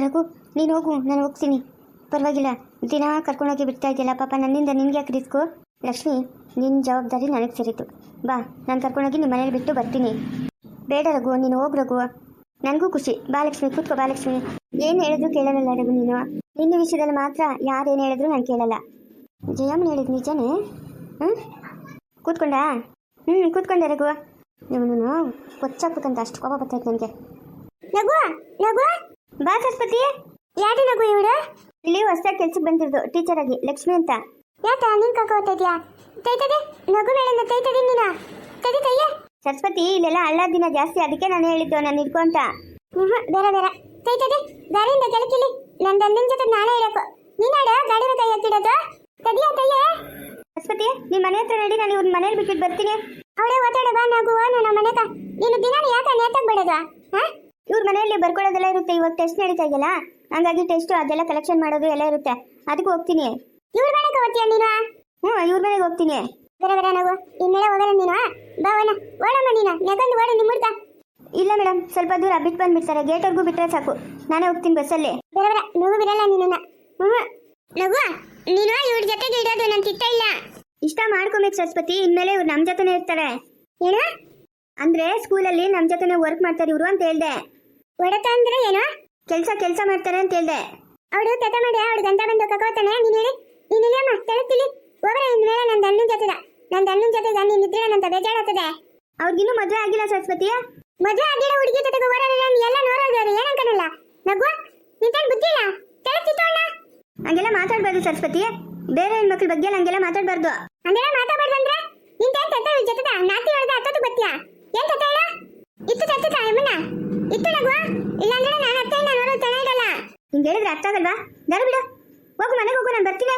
ರಘು ನೀನು ಹೋಗು, ನಾನು ಹೋಗ್ತೀನಿ. ಪರವಾಗಿಲ್ಲ, ದಿನ ಕರ್ಕೊಂಡೋಗಿ ಬಿಡ್ತಾ ಇದೆಯಲ್ಲ ಪಾಪ, ನನ್ನಿಂದ ನಿನ್ಗೆ ಯಾಕೆ ಲಕ್ಷ್ಮಿ ನಿನ್ನ ಜವಾಬ್ದಾರಿ ನನಗೆ ಸೇರಿತು. ಬಾ, ನಾನು ಕರ್ಕೊಂಡೋಗಿ ನಿಮ್ಮ ಮನೇಲಿ ಬಿಟ್ಟು ಬರ್ತೀನಿ. ಬೇಡ ರಘು, ನೀನು ಹೋಗು ರಘು. ನನಗೂ ಖುಷಿ. ಬಾ ಲಕ್ಷ್ಮಿ, ಕೂತ್ಕೋ ಬಾ ಲಕ್ಷ್ಮಿ. ಏನು ಹೇಳಿದ್ರು ಕೇಳಲ್ಲ ರಘು ನೀನು? ನಿನ್ನ ವಿಷಯದಲ್ಲಿ ಮಾತ್ರ ಯಾರೇನು ಹೇಳಿದ್ರು ನಾನು ಕೇಳಲ್ಲ. ಜಯಮ್ಮನ ಹೇಳಿದ್ ನಿಜನೇ? ಹ್ಞೂ ಕೂತ್ಕೊಂಡ? ಹ್ಞೂ ಕೂತ್ಕೊಂಡೆ ರಘು. ಇವನು ಕೊಚ್ಚಾಕ್ಬೇಕಂತ ಅಷ್ಟು ಕೋಪ ಬರ್ತೈತೆ ನನಗೆ. ರಘು ನಗು ಬಾ ಸರಸ್ವತಿ. ಯಾರು ನಗು ಇವಳು ಇಲ್ಲಿ ಹೊಸ ಕೆಲ್ಸಕ್ಕೆ ಬಂದಿರೋದು ಟೀಚರ್ ಆಗಿ ಲಕ್ಷ್ಮಿ ಅಂತ. ಯಾಕ ನಿನ್ ಕಕ್ಕ ಹೋಗ್ತಾ ಇದೆಯಾ ತೈತದೆ ನಗು ಮೇಲಿಂದ ತೈತದೆ ನೀನ? ತದಿ ತಯ್ಯ. ಸರಸ್ವತಿ ಇಲ್ಲೆಲ್ಲ ಹಳ್ಳ ದಿನ ಜಾಸ್ತಿ ಅದಕ್ಕೆ ನಾನು ಹೇಳಿದ್ದು ನಾನು ಇಟ್ಕೊ ಅಂತ. ಹ್ಮ್ ಬೇರೆ ಬೇರೆ ತೈತದೆ ಗಾಡಿಯಿಂದ ಕೆಳಕಿಲಿ. ನನ್ನ ದಂದನ್ ಜೊತೆ ನಾನೇ ಇಡಬೇಕು ನೀನಾಡ ಗಾಡಿನ ಕೈ ಎತ್ತಿಡೋದು ತದಿಯ ತಯ್ಯ? ಸರಸ್ವತಿ ನಿಮ್ಮ ಮನೆ ಹತ್ರ ನಡಿ ನಾನು ಇವ್ನ ಮನೇಲಿ ಬಿಟ್ಟು ಬರ್ತೀನಿ. ಅವಳೇ ಓದಾಡ ಬಾ ನಗು ನನ್ನ ಮನೆಗ. ನೀನು ದಿನ ಯಾಕೆ ನೇತಾಗ ಬಿಡೋದು ಹಾ ಇವ್ರ ಮನೆಯಲ್ಲಿ ಬರ್ಕೊಳ್ಳೋದೆಲ್ಲ ಇರುತ್ತೆ. ಇವಾಗ ಟೆಸ್ಟ್ ನಡೀತಾ ಇದೆಯಲ್ಲ? ಹಂಗಾಗಿ ಟೆಸ್ಟ್ ಅದೆಲ್ಲ ಕಲೆಕ್ಷನ್ ಮಾಡೋದು ಎಲ್ಲ ಇರುತ್ತೆ. ಅದಕ್ಕೆ ಹೋಗ್ತೀನಿ. ಇವ್ರ ಮನೆಗೆ ಹೋಗ್ತೀಯ ನೀನು? ಹ್ಞೂ ಇವ್ರ ಮನೆಗೆ ಹೋಗ್ತೀನಿ. ಬರ ಬರ ನಾವು. ಇನ್ನೆಲ್ಲ ಹೋಗಲ್ಲ ನೀನು ಬಾವನ ಓಡಮ್ಮ ನೀನು. ನೆಗಂದು ಓಡ ನಿಮ್ಮಡ್ಕ ಇಲ್ಲ ಮೇಡಮ್ ಸ್ವಲ್ಪ ದೂರ ಬಿಟ್ಟು ಬಂದ್ಬಿಡ್ತಾರೆ. ಗೇಟ್ವರೆಗೂ ಬಿಟ್ಟರೆ ಸಾಕು. ನಾನೇ ಹೋಗ್ತೀನಿ ಬಸ್ಸಲ್ಲಿ ಬರ ಬರ ನಗು ಬಿಡಲ್ಲ ನೀನು ಹ್ಞೂ ನಗು ನೀನು ಇವ್ರ ಜೊತೆಗೆ ಇಡೋದು ನನ್ ತಿತ್ತ ಇಲ್ಲ. ಇಷ್ಟ ಮಾಡ್ಕೊಬೇಕು ಸರಸ್ವತಿ. ಇನ್ಮೇಲೆ ಇವ್ರು ನಮ್ಮ ಜೊತೆನೇ ಇರ್ತಾರೆ. ಏನ? ಅಂದ್ರೆ ಸ್ಕೂಲಲ್ಲಿ ನಮ್ಮ ಜೊತೆನೇ ವರ್ಕ್ ಮಾಡ್ತಾರೆ ಇವರು ಅಂತ ಹೇಳ್ದೆ. ಹೊಡೆತ ಅಂದ್ರೆ ಏನು? ಕೆಲಸ ಕೆಲಸ ಮಾಡ್ತಾರೆ ಅಂತ ಹೇಳ್ದೆ. ಅವಳು ತತ ಮಾಡಿ ಅವಳು ಗಂಡ ಬಂದು ಕಕೋತಾನೆ ನೀನು ಹೇಳಿ. ನೀನು ಇಲ್ಲಮ್ಮ ತೆಳತಿಲಿ ಹೋಗ್ರೆ ಇನ್ಮೇಲೆ ನನ್ನ ಅಣ್ಣನ ಜೊತೆದ ನನ್ನ ಅಣ್ಣನ ಜೊತೆ ನೀನು ನಿದ್ರೆ ನಂತ ಬೇಜಾರಾಗ್ತದೆ. ಅವ್ರಿಗಿನ್ನೂ ಮದುವೆ ಆಗಿಲ್ಲ ಸರಸ್ವತಿ. ಮದುವೆ ಆಗಿಲ್ಲ ಹುಡುಗಿ ಜೊತೆಗೆ ನಾನು ಎಲ್ಲ ನೋಡೋದವ್ರು ಏನಂಕನಲ್ಲ ನಗು ನಿಂತೇನು ಬುದ್ಧಿ ಇಲ್ಲ? ತೆಳತಿತ್ತೋಣ ಹಂಗೆಲ್ಲ ಮಾತಾಡ್ಬಾರ್ದು ಸರಸ್ವತಿ. ಬೇರೆ ಹೆಣ್ಮಕ್ಳ ಬಗ್ಗೆ ಹಂಗೆಲ್ಲ ಮಾತಾಡ್ಬಾರ್ದು. ಹಂಗೆಲ್ಲ ಮಾತಾಡ್ಬಾರ್ದು ಅಂದ್ರೆ? ನಿಂತೇನ್ ತತ್ತ ಜೊತೆದ? ನಾತಿ ಹೊಡೆದ ಹತ್ತತ್ತು ಬತ್ತಿಯಾ ಏನ್ ತತ್ತ ಹೇಳ ಇತ್ತು ತತ್ತ ಯಮನ ಇತ್ತು ನಗುವ ಇಲ್ಲಾಂದ್ರೆ ನಾನು ಅತ್ತೆಯಿಂದ ನೋಡೋದು ಚೆನ್ನಾಗಿರಲ್ಲ ಹಿಂಗೆ ಹೇಳಿದ್ರೆ ಅರ್ಥ ಆಗಲ್ವಾ? ದರ ಬಿಡು. ಹೋಗು ಮನೆಗೆ ಹೋಗು ನಾನು ಬರ್ತೀನಿ.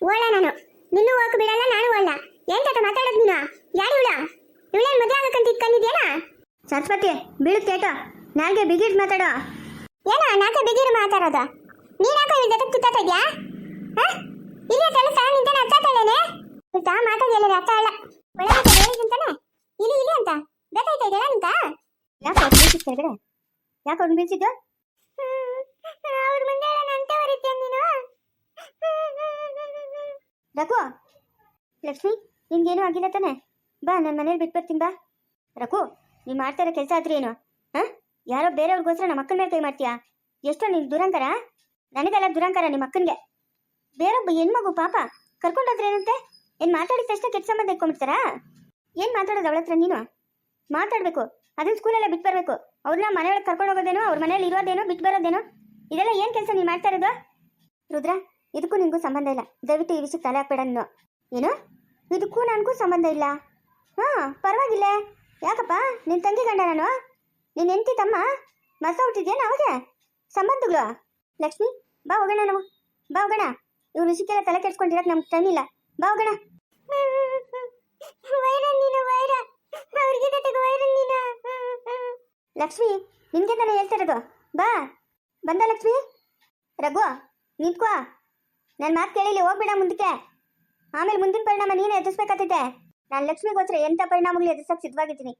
ಓಳ ನಾನು. ನಿನ್ನೂ ಹೋಗಕ್ಕೆ ಬಿಡಲ್ಲ ನಾನು ಓಳ ಏನ್ ತತ್ತ ಮಾತಾಡೋದು ನೀನು? ಯಾರು ಇವಳ? ಇವಳೇನ್ ಮದುವೆ ಆಗಕ್ಕಂತ ಇಟ್ಕೊಂಡಿದ್ಯೇನ ಸರಸ್ವತಿ ಬೀಳುತ್ತೇಟೋ ನಾಲ್ಗೆ ಬಿಗಿಟ್ ಮಾತಾಡೋ. ಏನೋ ನಾಲ್ಕೆ ಬಿಗಿರು ಮಾತಾಡೋದು? ನೀನ್ ಯಾಕೋ ಇವ್ರ ಜೊತೆ ಕಿತ್ತಾತ ಇದ್ಯಾ? ಇಲ್ಲೇ ಕೆಲಸ ನಿಂತಾನೆ ಅರ್ಥ ಆಗ್ತೇನೆ ಗೊತ್ತಾ ಮಾತಾಡಿಲ್ಲ ಅರ್ಥ ಅಲ್ಲ ಒಳಗೆ ಹೇಳಿದಂತಾನೆ ಇಲ್ಲಿ ಇಲ್ಲಿ ಅಂತ. ಗೊತ್ತಾಯ್ತಾ ಇದೆಯಾ ಅಂತ ಯಾಕೆ ಕೆಳಗಡೆ? ಯಾಕೆ ಅವ್ನು ನೀನು? ರಘು ಲಕ್ಷ್ಮಿ ನಿನ್ಗೇನು ಆಗಿಲ್ಲ ತಾನೆ? ಬಾ ನನ್ನ ಮನೇಲಿ ಬಿಟ್ಟು ಬರ್ತೀನಿ ಬಾ. ರಘು ನೀವು ಮಾಡ್ತಾರ ಕೆಲಸ ಆದ್ರೆ ಏನು? ಹಾಂ? ಯಾರೋ ಬೇರೆಯವ್ರಿಗೋಸ್ಕರ ನಮ್ಮ ಅಕ್ಕನ ಮೇಲೆ ಕೈ ಮಾಡ್ತೀಯಾ? ಎಷ್ಟೋ ನೀನು ದುರಂಕರ ನನಗೆಲ್ಲ ದುರಂಕರ ನಿಮ್ಮ ಅಕ್ಕನಿಗೆ. ಬೇರೊಬ್ಬ ಹೆಣ್ಮಗು ಪಾಪ ಕರ್ಕೊಂಡೋದ್ರೆ ಏನಂತೆ? ಏನು ಮಾತಾಡಿದ ತಕ್ಷಣ ಕೆಟ್ಟ ಸಂಬಂಧ ಇಟ್ಕೊಂಡ್ಬಿಡ್ತಾರಾ? ಏನು ಮಾತಾಡೋದು ಅವಳ ಹತ್ರ ನೀನು? ಮಾತಾಡಬೇಕು ಅದನ್ನು ಸ್ಕೂಲೆಲ್ಲ ಬಿಟ್ಟು ಬರಬೇಕು ಅವ್ರನ್ನ ಮನೆಯೊಳಗೆ ಕರ್ಕೊಂಡು ಹೋಗೋದೇನೋ, ಅವ್ರ ಮನೇಲಿ ಇರೋದೇನೋ ಬಿಟ್ಟು ಬರೋದೇನೋ, ಇದೆಲ್ಲ ಏನು ಕೆಲಸ ನೀವು ಮಾಡ್ತಾ ಇರೋದು? ರುದ್ರ, ಇದಕ್ಕೂ ನಿನಗೂ ಸಂಬಂಧ ಇಲ್ಲ. ದಯವಿಟ್ಟು ಈ ವಿಷಯಕ್ಕೆ ತಲೆ ಹಾಕ್ಬೇಡ ನೀನು ಏನು? ಇದಕ್ಕೂ ನನಗೂ ಸಂಬಂಧ ಇಲ್ಲ. ಹಾಂ, ಪರವಾಗಿಲ್ಲ. ಯಾಕಪ್ಪ? ನಿನ್ನ ತಂಗಿ ಗಂಡ ನಾನು? ನಿನ್ನ ಹೆಂಡತಿ ತಮ್ಮ? ಮಸ ಹುಟ್ಟಿದ್ಯಾ ಅವಾಗ? ಸಂಬಂಧಗಳು? ಲಕ್ಷ್ಮಿ, ಬಾ ಹೋಗೋಣ ನಾವು. ಬಾ ಹೋಗೋಣ. ಇವ್ರ ವಿಷಯಕ್ಕೆಲ್ಲ ತಲೆ ಕೆಡ್ಸ್ಕೊಂಡಿರಕ್ಕೆ ನಮ್ಗೆ ಟೈಮ್ ಇಲ್ಲ. ಬಾ ಹೋಗೋಣ. ಲಕ್ಷ್ಮಿ ನಿನ್ಗೆ ನಾನು ಹೇಳ್ತಿರೋದು ಬಾ. ಬಂದ ಲಕ್ಷ್ಮಿ? ರಘು ನಿಂತ್ಕೋ. ನನ್ನ ಮಾತು ಕೇಳಿಲಿ ಹೋಗ್ಬೇಡ ಮುಂದಕ್ಕೆ. ಆಮೇಲೆ ಮುಂದಿನ ಪರಿಣಾಮ ನೀನೇ ಎದುರಿಸ್ಬೇಕಾಗ್ತೈತೆ. ನಾನು ಲಕ್ಷ್ಮಿಗೋಸ್ಕರ ಎಂಥ ಪರಿಣಾಮಗಳು ಎದುರಿಸಕ್ಕೆ ಸಿದ್ಧವಾಗಿದ್ದೀನಿ.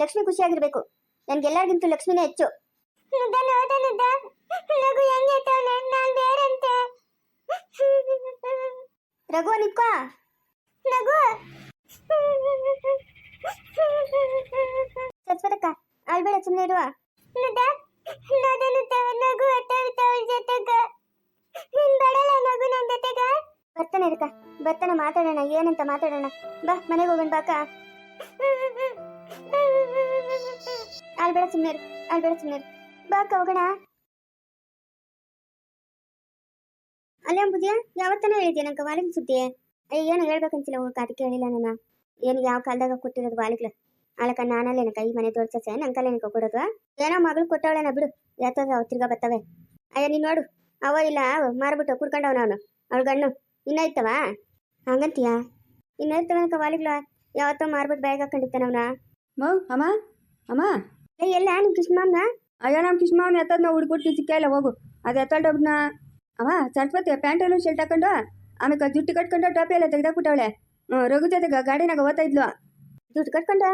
ಲಕ್ಷ್ಮಿ ಖುಷಿಯಾಗಿರ್ಬೇಕು. ನನ್ಗೆಲ್ಲರಿಗಿಂತೂ ಲಕ್ಷ್ಮಿನೇ ಹೆಚ್ಚು. ರಘು ನಿತ್ಕೋ. ರಘು. ಸತ್ವತಕ್ಕ ಅಳ್ಬೇಡ ಸುಮ್ಮನೆ ಇರುವ. ಬರ್ತಾನೆ ಇರಕ್ಕ ಬರ್ತಾನೆ ಮಾತಾಡೋಣ. ಏನಂತ ಮಾತಾಡೋಣ. ಬಾ ಮನೆಗೆ ಹೋಗೋಣ ಬಾಕ. ಅಳ್ಬೇಡ ಸುಮ್ಮನೆ ಅಳ್ಬೇಡ ಸುಮ್ಮನೆ ಬಾಕ ಹೋಗೋಣ. ಅಲ್ಲೇ ಅಂಬುದಿಯ? ಯಾವತ್ತನ ಹೇಳಿದ್ಯಾ ನಂಗೆ ವಾಲಿಗೆ ಸುದ್ದಿ ಅಯ್ಯ ಏನು ಹೇಳ್ಬೇಕಂತಿಲ್ಲ ಹೋಗಕ್ಕೆ ಅದಕ್ಕೆ ಹೇಳಿಲ್ಲ ನಾನು ಏನು ಯಾವ ಕಾಲದಾಗ ಕೊಟ್ಟಿರೋದು ವಾಲಿಗ್ಲ ಅಳಕ ಏನಕ್ಕ ಈ ಮನೆ ತೋರ್ಸಸೆ ಅಂಕಲ್ ಏನಕ್ಕ ಕೊಡೋದು ಏನೋ ಮಗಳು ಕೊಟ್ಟವಳೇನ ಬಿಡು ಯಾತದ ಅವ್ ತಿರ್ಗಾ ಬರ್ತವೆ. ಅಯ್ಯ ನೀನ್ ನೋಡು ಅವ ಇಲ್ಲ ಮಾರ್ಬಿಟ್ಟು ಕುಡ್ಕೊಂಡವನ ಅವನು ಅವಳ ಗಣ್ಣು ಇನ್ನ ಇತ್ತವ ಹಂಗಂತೀಯ? ಇನ್ನ ಇರ್ತವನಕ ವಾಲಿಗ್ಲ ಯಾವತ್ತೋ ಮಾರ್ಬಿಟ್ಟು ಬ್ಯಾಗ್ ಹಾಕೊಂಡಿರ್ತಾನ ಅವನ. ಮೌ ಅಮ್ಮ ಅಮ್ಮ. ಏ ಎಲ್ಲ ನಿಮ್ ಕೃಷ್ಣಮ್ಮನ ಅಯ್ಯೋ ನಮ್ಮ ಕಿಶ್ಮಾವನ ಎತ್ತದ ನಾವು ಹುಡುಕೊಟ್ಟು ಸಿಕ್ಕ ಇಲ್ಲ ಹೋಗು. ಅದು ಅಮ್ಮ ಅವ ಸರಸ್ವತಿ ಪ್ಯಾಂಟನ್ನು ಶರ್ಟ್ ಹಾಕೊಂಡು ಆಮೇಲೆ ಜುಟ್ಟು ಕಟ್ಕೊಂಡು ಟಾಪಿ ಎಲ್ಲ ತೆಗ್ದಾಕ್ಬಿಟ್ಟವಳೆ. ರಘು ಜೊತೆಗೆ ಗಾಡಿನಾಗ ಓದ್ತಾ ಇದ್ಲು. ದುಡ್ಡು ಕಟ್ಕೊಂಡು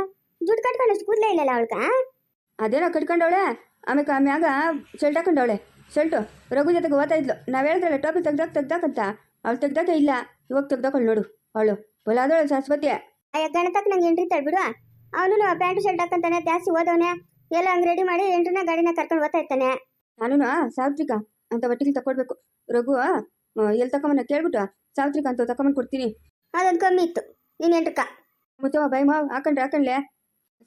ದುಡ್ಡು ಕಟ್ಕೊಂಡು ಕೂದಲೇ ಇಲ್ಲಲ್ಲ ಅವಳ್ಕ? ಅದೇನೋ ಕಟ್ಕೊಂಡವಳೆ? ಆಮೇಲೆ ಆಮ್ಯಾಗ ಶರ್ಟ್ ಹಾಕೊಂಡವಳೆ. ಶರ್ಟು ರಘು ಜೊತೆಗೆ ಓದ್ತಾ ಇದ್ಲು. ನಾವು ಹೇಳಿದ್ರಲ್ಲ ಟೋಪಿ ತೆಗ್ದಾಕ್ ತೆಗ್ದಾಕಂತ ಅವ್ಳು ತೆಗ್ದಾಕ ಇಲ್ಲ. ಇವಾಗ ತೆಗ್ದಾಕೊಳ್ಳು ನೋಡು. ಅವಳು ಬಲಾದವಳು ಸರಸ್ವತಿ. ಅಯ್ಯ ಗಣತಕ್ಕೆ ನಂಗೆ ಎಂಟ್ರಿ ತಳ್ಬಿಡು ಅವನು ಪ್ಯಾಂಟ್ ಶರ್ಟ್ ಹಾಕಂತಾನೆ ಜಾಸ್ತಿ ಓದವನೆ. ಎಲ್ಲ ಹಂಗೆ ರೆಡಿ ಮಾಡಿ ಎಂಟ್ರಿನ ಗಾಡಿನ ಕರ್ಕೊಂಡು ಓದ್ತಾ ಇರ್ತಾನೆ. ನಾನು ಸಾವಿತ್ರಿಕ ಅಂತ ಒಟ್ಟಿಗೆ ತಕೊಡ್ಬೇಕು ರಘು ಎಲ್ಲಿ ತಕೊಂಬನ ಕೇಳ್ಬಿಟ್ಟು ಸಾವಿತ್ರಿಕ ಅಂತ ತಕೊಂಬಂದು ಕೊಡ್ತೀನಿ. ಅದೊಂದು ಕಮ್ಮಿ ಇತ್ತು. ನೀನು ಎಂಟ್ರಕ್ಕ ಮುತ್ತವ ಬೈ ಮಾವ್ ಹಾಕೊಂಡ್ರೆ ಹಾಕೊಂಡ್ಲೆ.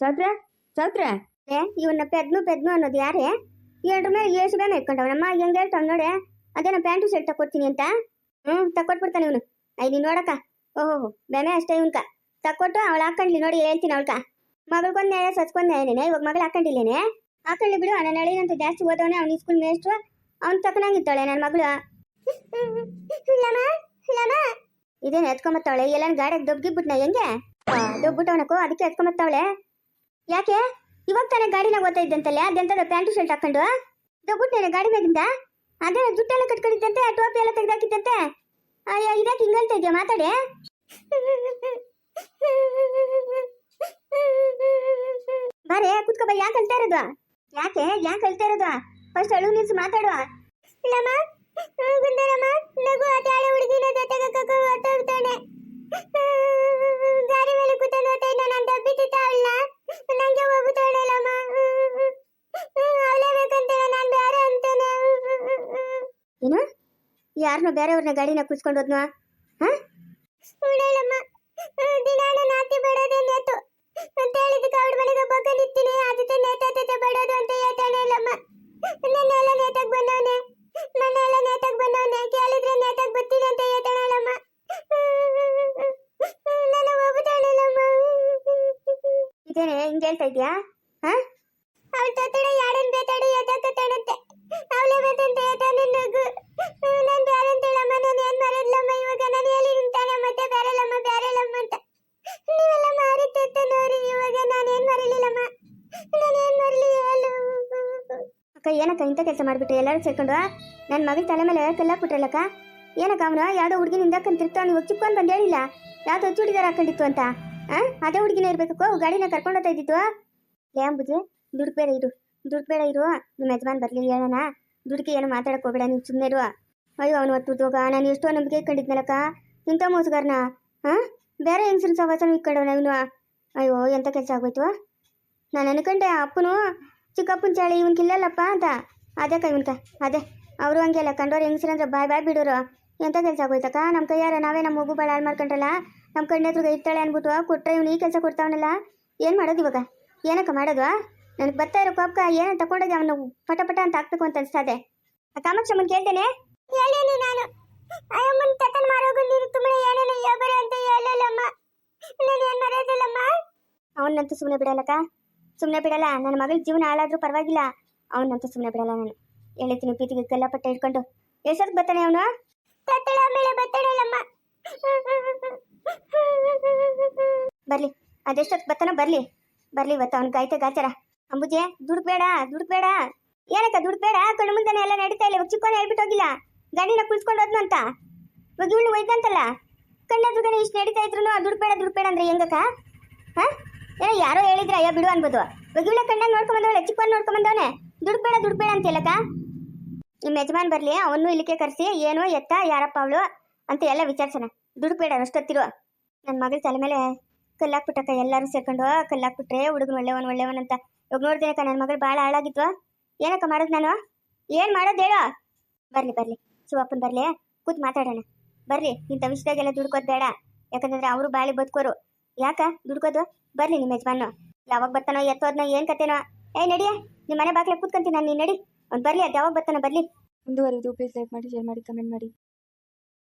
ಸಾತ್ರೆ ಸಾತ್ರೆ. ಏ ಇವನ್ನ ಪೆದ್ನು ಪೆದ್ನು ಅನ್ನೋದು ಯಾರೇ? ಎರಡು ಮೇಲೆ ಏಸು ಬೇನೆ ಇಟ್ಕೊಂಡವನಮ್ಮ ಹೆಂಗೆ ಹೇಳ್ತಾವ್ ನೋಡೆ? ಅದೇನೋ ಪ್ಯಾಂಟು ಶರ್ಟ್ ತಕೊಡ್ತೀನಿ ಅಂತ. ಹ್ಞೂ ತಕೊಟ್ಬಿಡ್ತಾನೆ ಇವನು. ಐ ನೀನು ನೋಡಕ್ಕ. ಓಹೋ ಬೆನೆ ಅಷ್ಟೇ ಇವನ್ಕ. ತಕೊಟ್ಟು ಅವಳು ಹಾಕೊಂಡ್ಲಿ ನೋಡಿ ಹೇಳ್ತೀನಿ ಅವಳ್ಕ. ಮಗಳ್ಗೊಂದು ನೇಳೆ ಸಚ್ಕೊಂಡ್ ನ್ಯಾಯನೇನೆ? ಇವಾಗ ಮಗಳು ಹಾಕೊಂಡಿಲ್ಲೇನೆ ಹಾಕೊಳ್ಳಿ ಬಿಡು ನನ್ನ ನಳಿನಂತ ಜಾಸ್ತಿ ಓದವನೆ ಅವ್ನ ಸ್ಕೂಲ್ ಮೇಸ್ಟ್ರು ಅವ್ನು ತಕ್ಕನಂಗಿತ್ತಾಳೆ ನನ್ನ ಮಗಳು. ಇದೇನು ಎಲ್ಲನ್ ಎಲ್ಲ ಗಾಡಿಗೆ ದೊಬ್ಬಿಬಿಟ್ನ ಹೆಂಗೆ ದೊಬ್ಬಿಟ್ಟವನಕ್ಕೋ? ಅದಕ್ಕೆ ಎತ್ಕೊಂಬತ್ತಾವಳೆ ಯಾಕೆ? ಇವಾಗ ತಾನೇ ಗಾಡಿನ ಓದ್ತಾ ಇದ್ದಂತಲ್ಲ ಅದೆಂತದ ಪ್ಯಾಂಟು ಶರ್ಟ್ ಹಾಕೊಂಡು ದೊಬ್ಬಿಟ್ಟೇನೆ ಗಾಡಿ ಮ್ಯಾಗಿಂದ? ಅದೇ ದುಡ್ಡೆಲ್ಲ ಕಟ್ಕೊಂಡಿದ್ದಂತೆ ಟೋಪಿ ಎಲ್ಲ ತೆಗ್ದಾಕಿದ್ದಂತೆ? ಇದಕ್ಕೆ ಹಿಂಗ್ ಇದೆಯಾ? ಮಾತಾಡಿ. ಬಾರೆ ಕುತ್ಕೋಬ ಯಾಕೆ ಕಲ್ತಾ ಇರೋದು? ಯಾಕೆ? ಯಾಕೆ ಹೇಳ್ತಾ ಇರೋದು? ಫಸ್ಟ್ ಅಳು ನಿಲ್ಸಿ, ಮಾತಾಡುವ. ಆಟಾಳೆ ಹುಡುಗಿನ ಜೊತೆಗೆ ಯಾರನ್ನೋ ಬೇರೆಯವ್ರನ್ನ ಗಾಡಿನ ಕೂತ್ಕೊಂಡು ಹೋದ್ನೋ? ಹಾ? ಉಡಲಮ್ಮ ದಿನಾನು ನಾತಿ ಬಡೋದೇ ನೇತು ಅಂತ ಹೇಳಿದಕ್ಕೆ ಅವಳ ಮನೆಗೆ ಬಗ್ಗ ನಿಂತೀನಿ ಆದತೆ ನೇತಾತತೆ ಬಡೋದು ಅಂತ ಹೇಳ್ತಾನೆ ಇಲ್ಲಮ್ಮ. ನನ್ನೆಲ್ಲ ನೇತಾಗ್ ಬಂದವನೆ ನನ್ನೆಲ್ಲ ನೇತಾಗ್ ಬಂದವನೆ ಕೇಳಿದ್ರೆ ನೇತಾಗ್ ಬರ್ತೀನಿ ಅಂತ ಹೇಳ್ತಾನಲ್ಲಮ್ಮ. ನಾನು ಹೋಗುತ್ತಾಳಲ್ಲಮ್ಮ ಇದೇನೆ ಹಿಂಗೆ ಹೇಳ್ತಾ ಇದೆಯಾ? ಏನಕ್ಕ ಇಂಥ ಕೆಲಸ ಮಾಡ್ಬಿಟ್ಟು ಎಲ್ಲರೂ ಸೇರ್ಕೊಂಡು ನನ್ನ ಮಗನ ತಲೆ ಮೇಲೆ ಕಲ್ಲಾಕ್ಬಿಟ್ರಲ್ಲಕ್ಕ? ಏನಕ್ಕ ಅವನು ಯಾವುದೋ ಹುಡುಗಿನಿಂದ ಹಿಂದಕ್ಕಂತಿರ್ತಾವ ನೀವು ಚಿಕ್ಕೊಂಡು ಬಂದು ಹೇಳಿಲ್ಲ? ಯಾವುದೋ ಚೂಡಿದಾರ ಹಾಕೊಂಡಿತ್ತು ಅಂತ, ಆ? ಅದೇ ಹುಡುಗಿನ ಇರಬೇಕು ಗಾಡಿನ ಕರ್ಕೊಂಡು ಹೋಗ್ತಾ ಇದ್ದಿತ್ತು ಅಂಬುಜಿ, ದುಡ್ಡು ಬೇಡ ಇರು, ದುಡ್ಡು ಬೇಡ ಇರು. ನಿಮ್ಮ ಯಜಮಾನ್ ಬರಲಿ, ಹೇಳೋಣ. ದುಡ್ಡಿಗೆ ಏನು ಮಾತಾಡಕ್ಕೆ ಹೋಗಬೇಡ ನೀವು ಸುಮ್ಮನೆ ಇರು. ಅಯ್ಯೋ, ಅವನು ಹೊತ್ತು ನಾನು ಎಷ್ಟೋ ನಂಬಿಕೆ ಕಂಡಿದ್ನಲ್ಲಕ್ಕ ಇಂಥ ಮೋಸಗಾರನ ಹಾಂ ಬೇರೆ ಇನ್ಸೂರೆನ್ಸ್ ಸವಾಸನ ಇಟ್ಕೊಂಡವನ ಇವನು? ಅಯ್ಯೋ, ಎಂಥ ಕೆಲಸ ಆಗೋಯ್ತು? ನಾನು ಅನ್ಕೊಂಡೆ ಅಪ್ಪನು ಚಿಕ್ಕಪ್ಪನ ಚಾಳಿ ಇವನ್ಗೆ ಇಲ್ಲಲ್ಲಪ್ಪ ಅಂತ. ಅದೇ ಕೈ ಇವನ್ಕ ಅದೇ. ಅವರು ಹಂಗೆ ಅಲ್ಲ ಕಂಡೋರು ಹೆಂಗಸ್ರಂದ್ರೆ ಬಾಯ್ ಬಾಯ್ ಬಿಡೋರು. ಎಂಥ ಕೆಲಸ ಆಗೋಯ್ತಕ್ಕ? ನಮ್ಮ ಕೈಯಾರ ನಾವೇ ನಮ್ಮ ಮಗು ಭಾಳ ಹಾಳು ಮಾಡ್ಕೊಂಡ್ರಲ್ಲ? ನಮ್ಮ ಕಣ್ಣೆದ್ರಿಗೆ ಇರ್ತಾಳೆ ಅಂದ್ಬಿಟ್ಟು ಕೊಟ್ಟರೆ ಇವ್ನು ಈ ಕೆಲಸ ಕೊಡ್ತಾವನಲ್ಲ? ಏನು ಮಾಡೋದು ಇವಾಗ? ಏನಕ್ಕ ಮಾಡೋದು? ನನಗೆ ಬರ್ತಾ ಇರೋ ಪಾಪಕ ಏನೋ ತಗೊಂಡೋಗಿ ಅವನು ಪಟ ಪಟ ಅಂತ ಹಾಕ್ಬೇಕು ಅಂತ ಅನ್ಸ್ತದೆ ಆ ಕಾಮಾಕ್ಷಮ್ಮನ್ ಕೇಳ್ತೇನೆ. ಹೇಳೇನಿ ನಾನು. ಅಯ್ಯಮ್ಮನ್ ತತನ ಮಾರೋಗು ನೀನು ತುಂಬ ಏನೇನು ಅಂತ ಹೇಳಲ್ಲಮ್ಮ. ನಾನು ಏನ್ ಮಾಡೋದಿಲ್ಲಮ್ಮ ಅವನಂತೂ ಸುಮ್ಮನೆ ಬಿಡಲ್ಲಕ್ಕ. ಸುಮ್ಮನೆ ಬಿಡಲ್ಲ ನನ್ನ ಮಗಳ ಜೀವನ ಹಾಳಾದ್ರೂ ಪರವಾಗಿಲ್ಲ. ಅವನಂತೂ ಸುಮ್ಮನೆ ಬಿಡಲ್ಲ ನಾನು. ಹೇಳ್ತೀನಿ ಪ್ರೀತಿಗೆ ಕಲ್ಲಪಟ್ಟೆ ಇಟ್ಕೊಂಡು ಎಷ್ಟೊತ್ತು ಬರ್ತಾನೆ ಅವನು? ಬರ್ಲಿ ಅದೆಷ್ಟೊತ್ತು ಬರ್ತಾನೋ ಬರ್ಲಿ. ಬರ್ಲಿ ಇವತ್ತು ಅವ್ನ ಕಾಯ್ತೆ ಗಾಚಾರ ಅಂಬುಜೆ ದುಡ್ಡು ಬೇಡ ದುಡ್ಡು ಬೇಡ ಏನಕ್ಕ ದುಡ್ಡು ಬೇಡ ಕಣ್ಣು ಮುಂದೆನೆ ಎಲ್ಲ ನಡೀತಾ ಇಲ್ಲ ಇವಾಗ ಚಿಕ್ಕವನೇ ಹೇಳ್ಬಿಟ್ಟು ಹೋಗಿಲ್ಲ. ಗಾಡಿನ ಕುಳ್ಸ್ಕೊಂಡು ಹೋದ್ನು ಅಂತ. ಇವಾಗ ಇವಳು ಒಯ್ದಂತಲ್ಲ ಕಣ್ಣೆದ್ರುಗನೆ ಇಷ್ಟು ನಡೀತಾ ಇದ್ರು ದುಡ್ಡು ಬೇಡ ದುಡ್ಡು ಬೇಡ ಅಂದ್ರೆ ಹೆಂಗಕ್ಕ? ಹಾ? ಏನೋ ಯಾರೋ ಹೇಳಿದ್ರೆ ಅಯ್ಯ ಬಿಡು ಅನ್ಬೋದು. ಬಗಿಬಿಳ ಕಣ್ಣಾಗ ನೋಡ್ಕೊಂಬಂದವಳೆ ಚಿಕ್ಕವನ್ ನೋಡ್ಕೊಂಬಂದವನೆ ದುಡ್ಡು ಬೇಡ ದುಡ್ಡು ಬೇಡ ಅಂತ ಹೇಳಕ್ಕ ನಿಮ್ಮ ಯಜಮಾನ್ ಬರ್ಲಿ ಅವನು ಇಲ್ಲಿಗೆ ಕರೆಸಿ, ಏನೋ ಎತ್ತ, ಯಾರಪ್ಪ ಅವಳು ಅಂತ ಎಲ್ಲ ವಿಚಾರಿಸೋಣ. ದುಡ್ಡು ಬೇಡ ಅಷ್ಟೊತ್ತಿರುವ ನನ್ನ ಮಗಳ ತಲೆ ಮೇಲೆ ಕಲ್ಲಾಕ್ಬಿಟ್ಟಕ್ಕ, ಎಲ್ಲರೂ ಸೇರ್ಕೊಂಡು ಕಲ್ಲಾಕ್ಬಿಟ್ರೆ ಹುಡುಗನ ಒಳ್ಳೆವನ್ ಒಳ್ಳೆಯವನ್ ಅಂತ. ಇವಾಗ ನೋಡ್ದೇನಕ್ಕ ನನ್ನ ಮಗಳು ಭಾಳ ಹಾಳಾಗಿತ್ತು ಏನಕ್ಕ ಮಾಡೋದು ನಾನು? ಏನು ಮಾಡೋದು ಹೇಳೋ? ಬರಲಿ ಬರಲಿ. ಶಿವಪ್ಪನ್ ಬರಲಿ, ಕೂತ್ ಮಾತಾಡೋಣ. ಬರ್ರಿ ಇಂಥ ವಿಷಯದಾಗೆಲ್ಲ ದುಡ್ಕೋದ್ ಬೇಡ. ಯಾಕಂದ್ರೆ ಅವರು ಬಾಳಿ ಬದುಕೋರು. ಯಾಕ ದುಡ್ಕೋದು? ಬರ್ಲಿ ನಿಮ್ಮ ಯಜಮಾನು ಯಾವಾಗ ಬರ್ತಾನೋ, ಎತ್ತೋದ್ನ, ಏನ್ ಕತೆನೋ. ಏ, ನಡಿಯ ನಿಮ್ಮ ಮನೆ ಬಾಗ್ಲ ಕೂತ್ಕೊಂತೀನಿ ನಾನು, ನೀನ್ ನಡಿ. ಅವ್ನು ಬರ್ಲಿ, ಅದು ಯಾವಾಗ ಬರ್ತಾನೋ ಬರ್ಲಿ. ಮುಂದುವರಿದು ಪ್ಲೀಸ್ ಲೈಕ್ ಮಾಡಿ ಶೇರ್ ಮಾಡಿ ಕಮೆಂಟ್ ಮಾಡಿ.